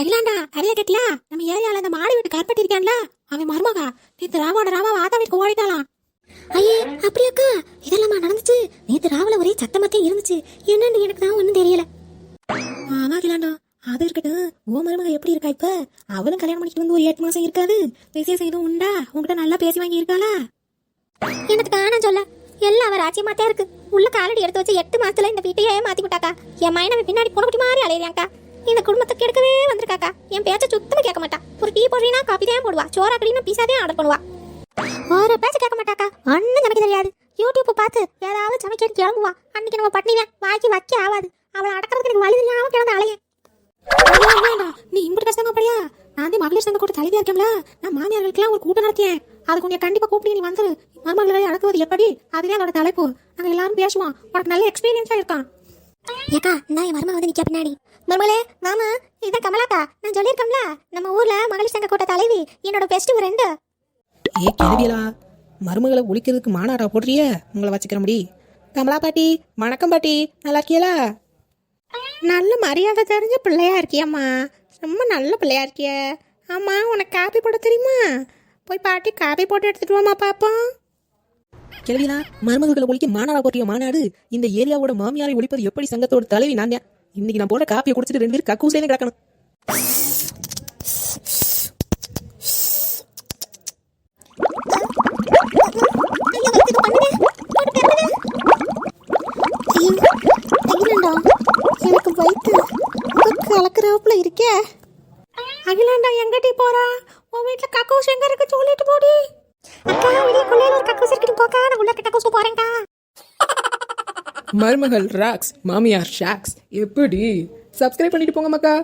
அகிலாண்டா கரையா கேட்டியா? நம்ம ஏரியால அந்த மாடி வீட்டு இருக்கான்ல அவன் மருமகா. நேத்து ராவோட ராவா வாதா வீட்டுக்கு ஓடிட்டாளாம். ஐயே அப்படியாக்கா இதெல்லாமா நடந்துச்சு? நேத்து ராவில ஒரே சத்தமத்தே இருந்துச்சு. என்னன்னு எனக்கு தான் ஒன்றும் தெரியல. ஆனா அகிலாண்டா அது இருக்கட்டும். ஓ மருமக எப்படி இருக்கா இப்ப? அவளும் கல்யாணம் பண்ணிட்டு வந்து ஒரு எட்டு மாசம் இருக்காது. விசேஷம் எதுவும் உண்டா? உங்ககிட்ட நல்லா பேசி வாங்கி இருக்காளா? எனக்கு காண சொல்ல. எல்லாம் அவர் ஆச்சரியமாத்தே இருக்கு. உள்ள காலடி எடுத்து வச்சு எட்டு மாசத்துல இந்த வீட்டையே மாத்தி விட்டாக்கா. என் மையனை பின்னாடி பொண்ணு மாதிரி அலையிறாக்கா இந்த குடும்பத்தை கெடுக்கவே வந்திருக்காக்கா. என் பேச்ச சுத்தமா கேட்க மாட்டா. ஒரு டீ போடுறீனா காப்பி தான் போடுவா. சோறா கடினா தான் ஆர்டர் பண்ணுவா. ஒரு பேச்ச கேட்க மாட்டாக்கா. அண்ணன் சமைக்க தெரியாது. யூடியூப் பார்த்து ஏதாவது சமைக்க கிளம்புவா. அன்னைக்கு நம்ம பட்னிவேன் வாக்கி வைக்க ஆகாது. அவளை அடக்கிறதுக்கு எனக்கு வழி இல்லாம கிடந்த அலையேன் நீ இப்படி பேசாம அப்படியா? நான் தான் மகளிர் சங்க கூட தலைவியா இருக்கேன்ல? நான் மாமியார்களுக்கெல்லாம் ஒரு கூட்டம் நடத்தியேன் அது கொஞ்சம் கண்டிப்பா கூப்பிட்டு நீ வந்துரு. மருமகளை அடக்குவது எப்படி? அதுதான் அதோட தலைப்பு. நாங்க எல்லாரும் பேசுவோம் உனக்கு நல்ல எக்ஸ்பீரியன்ஸா இருக்கான். ஏக்கா நான் என் மருமக வந்து நிக்க பின்னாடி. மருமகளே மாமா இதான் கமலாக்கா. நான் சொல்லியிருக்கோம்ல நம்ம ஊர்ல மகளிர் சங்க கூட்ட தலைவி என்னோட பெஸ்ட் ஃப்ரெண்டு ஏ கேள்வியலா மருமகளை ஒழிக்கிறதுக்கு மாநாடா போடுறிய? உங்களை வச்சுக்கிற முடி. கமலா பாட்டி வணக்கம் பாட்டி. நல்லா இருக்கியலா? நல்ல மரியாதை தெரிஞ்ச பிள்ளையா இருக்கியம்மா. ரொம்ப நல்ல பிள்ளையா இருக்கிய. ஆமா உனக்கு காப்பி போட தெரியுமா? போய் பாட்டி காப்பி போட்டு எடுத்துட்டு வாமா பாப்போம். கேள்வியா மருமகளை ஒழிக்க மாநாடா போட்டிய மாநாடு? இந்த ஏரியாவோட மாமியாரை ஒழிப்பது எப்படி சங்கத்தோட தலைவி நான் இன்னைக்கு நான் போட காப்பியை குடிச்சிட்டு ரெண்டு பேரும் கக்கூசேனே கிடக்கணும். எனக்கு வயிற்று கலக்குறாப்புல இருக்கே அகிலாண்டா எங்கடி போறா? உன் வீட்டுல கக்கூஸ் எங்க இருக்கு? சொல்லிட்டு போடி. அக்கா வீட்டுக்குள்ள ஒரு கக்கூஸ் இருக்கு போக்கா. நான் உள்ள கக்கூஸ் போறேன்க்கா. மருமகள் ராக்ஸ் மாமியார் ஷாக்ஸ் எப்படி? சப்ஸ்கிரைப் பண்ணிட்டு போங்க மக்கா